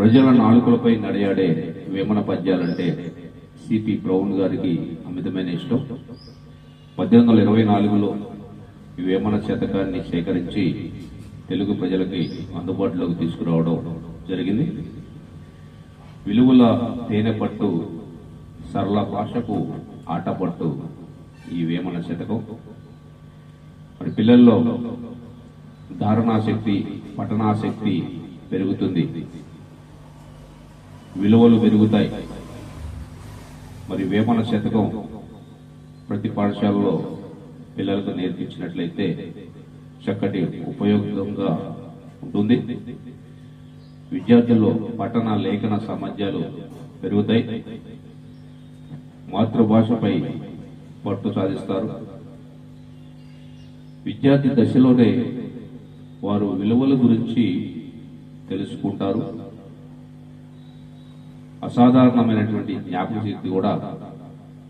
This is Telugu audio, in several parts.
ప్రజల నాలుకలపై నడియాడే వేమన పద్యాలంటే సిపి బ్రౌన్ గారికి అమితమైన ఇష్టం. పద్దెనిమిది వందల ఇరవై నాలుగులో ఈ వేమన శతకాన్ని సేకరించి తెలుగు ప్రజలకి అందుబాటులోకి తీసుకురావడం జరిగింది. విలువల తేనె పట్టు సరళ భాషకు ఆటపట్టు ఈ వేమన శతకం. మరి పిల్లల్లో ధారణాశక్తి పఠనాశక్తి పెరుగుతుంది. విలువలు పెరుగుతాయి. మరి వేమన శతకం ప్రతి పాఠశాలలో పిల్లలకు నేర్పించినట్లయితే చక్కటి ఉపయోగంగా ఉంటుంది. విద్యార్థుల్లో పఠన లేఖన సామర్థ్యాలు పెరుగుతాయి. మాతృభాషపై పట్టు సాధిస్తారు. విద్యార్థి దశలోనే వారు విలువల గురించి తెలుసుకుంటారు. అసాధారణమైనటువంటి జ్ఞాపక శక్తి కూడా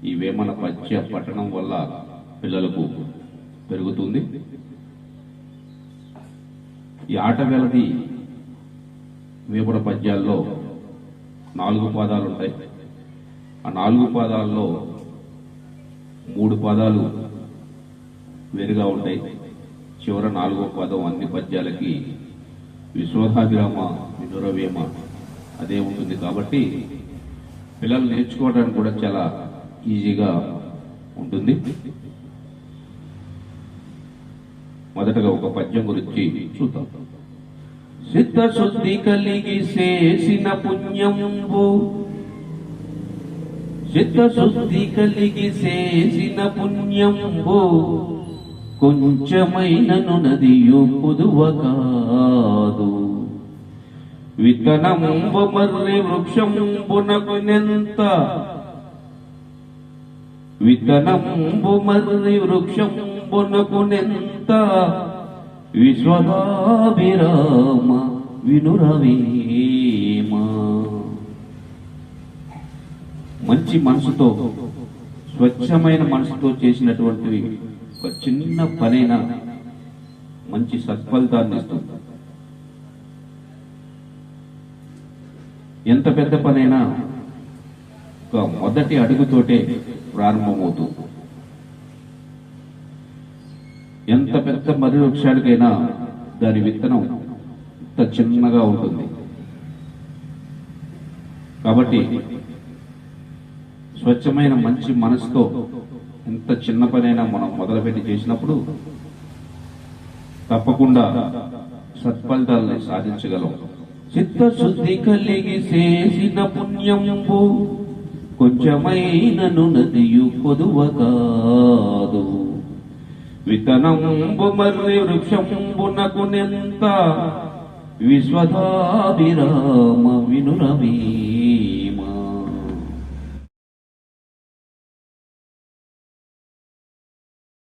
ఈ వేమన పద్య పట్టణం వల్ల పిల్లలకు పెరుగుతుంది. ఈ ఆట వేలది వేమన పద్యాల్లో నాలుగు పాదాలు ఉంటాయి. ఆ నాలుగు పాదాల్లో మూడు పాదాలు వేరుగా ఉంటాయి. చివర నాలుగో పదం అన్ని పద్యాలకి విశ్వధాభిరామ వినురవేమ అదే ఉంటుంది. కాబట్టి పిల్లలు నేర్చుకోవడానికి కూడా చాలా ఈజీగా ఉంటుంది. మొదటగా ఒక పద్యం గురించి చూద్దాం. సిద్ధశుద్ధి కలిగి చేసిన పుణ్యంబు. చిత్తశుద్ధి కలిగి చేసిన పుణ్యంబు. కొంచెమైనను నదియు పొదువ కాదు. విత్తనంబు మర్రి వృక్షంబునకు నెంత? విత్తనంబు మర్రి వృక్షంబునకు విశ్వదాభిరామ వినురవేమా. మంచి మనసుతో స్వచ్ఛమైన మనసుతో చేసినటువంటివి ఒక చిన్న పనైనా మంచి సత్ఫలితాన్ని ఇస్తుంది. ఎంత పెద్ద పనైనా ఒక మొదటి అడుగుతోటే ప్రారంభమవుతుంది ఎంత పెద్ద మర్రి వృక్షానికైనా దాని విత్తనం ఇంత చిన్నగా ఉంటుంది. కాబట్టి స్వచ్ఛమైన మంచి మనసుతో ఎంత చిన్న పనైనా మనం మొదలుపెట్టి చేసినప్పుడు తప్పకుండా సత్ఫలితాలను సాధించగలం. చిత్తశుద్ధి కలిగి చేసిన పుణ్యంబు కొంచెమైనను నదియు పొదువ కాదు. వితనంబు మర్రి వృక్షంబునకు నెంత విశ్వధాభిరామ వినురమీ.